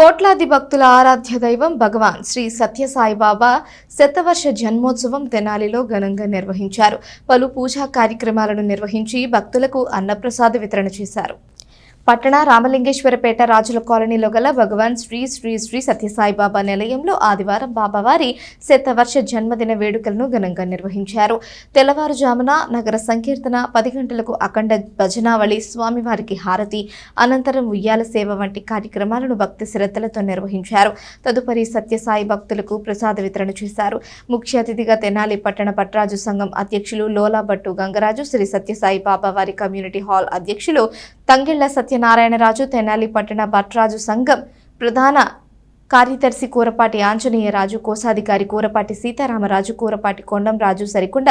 కోట్లాది భక్తుల ఆరాధ్య దైవం భగవాన్ శ్రీ సత్యసాయిబాబా శతవర్ష జన్మోత్సవం తెనాలిలో ఘనంగా నిర్వహించారు. పలు పూజా కార్యక్రమాలను నిర్వహించి భక్తులకు అన్నప్రసాద వితరణ చేశారు. పట్టణ రామలింగేశ్వరపేట రాజుల కాలనీలో గల భగవాన్ శ్రీ శ్రీ శ్రీ సత్యసాయిబాబా నిలయంలో ఆదివారం బాబావారి శతవర్ష జన్మదిన వేడుకలను ఘనంగా నిర్వహించారు. తెల్లవారుజామున నగర సంకీర్తన పది గంటలకు అఖండ భజనావళి స్వామివారికి హారతి అనంతరం ఉయ్యాల సేవ వంటి కార్యక్రమాలను భక్తి శ్రద్ధలతో నిర్వహించారు. తదుపరి సత్యసాయి భక్తులకు ప్రసాద వితరణ చేశారు. ముఖ్య అతిథిగా తెనాలి పట్టణ పట్రాజు సంఘం అధ్యక్షులు లోలాభట్టు గంగరాజు శ్రీ సత్యసాయి బాబా వారి కమ్యూనిటీ హాల్ అధ్యక్షులు తంగిళ్ళ సత్యనారాయణరాజు తెనాలి పట్టణ భట్రాజు సంఘం ప్రధాన కార్యదర్శి కూరపాటి ఆంజనేయరాజు కోశాధికారి కూరపాటి సీతారామరాజు కూరపాటి కొండంరాజు సరికొండ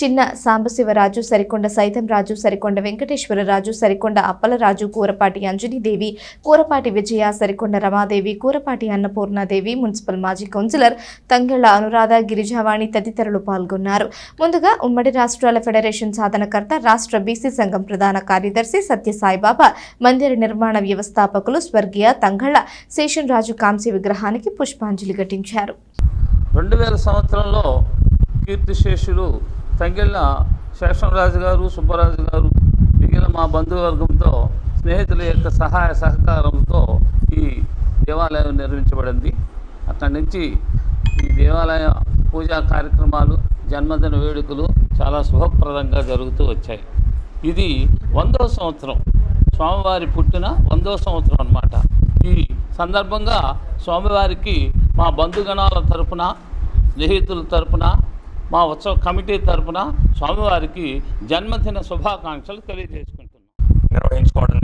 చిన్న సాంబశివరాజు సరికొండ సైతం రాజు సరికొండ వెంకటేశ్వరరాజు సరికొండ అప్పలరాజు కూరపాటి అంజనీదేవి కూరపాటి విజయ సరికొండ రమాదేవి కూరపాటి అన్నపూర్ణాదేవి మున్సిపల్ మాజీ కౌన్సిలర్ తంగెళ్ళ అనురాధ గిరిజావాణి తదితరులు పాల్గొన్నారు. ముందుగా ఉమ్మడి రాష్ట్రాల ఫెడరేషన్ సాధనకర్త రాష్ట్ర బీసీ సంఘం ప్రధాన కార్యదర్శి సత్యసాయిబాబా మందిర నిర్మాణ వ్యవస్థాపకులు స్వర్గీయ తంగళ్ళ శేషన్ రాజు కాంస్య విగ్రహానికి పుష్పాంజలి ఘటించారు. రెండు వేల సంవత్సరంలో కీర్తిశేషులు తంగిళ్ళ శేషంరాజు గారు సుబ్బరాజు గారు మిగిలిన మా బంధువర్గంతో స్నేహితుల యొక్క సహాయ సహకారంతో ఈ దేవాలయం నిర్మించబడింది. అక్కడి నుంచి ఈ దేవాలయ పూజా కార్యక్రమాలు జన్మదిన వేడుకలు చాలా శుభప్రదంగా జరుగుతూ వచ్చాయి. ఇది వందో సంవత్సరం. స్వామివారి పుట్టిన వందో సంవత్సరం అన్నమాట. సందర్భంగా స్వామివారికి మా బంధుగణాల తరపున స్నేహితుల తరపున మా ఉత్సవ కమిటీ తరపున స్వామివారికి జన్మదిన శుభాకాంక్షలు తెలియజేసుకుంటున్నాం. నిర్వహించుకోవడం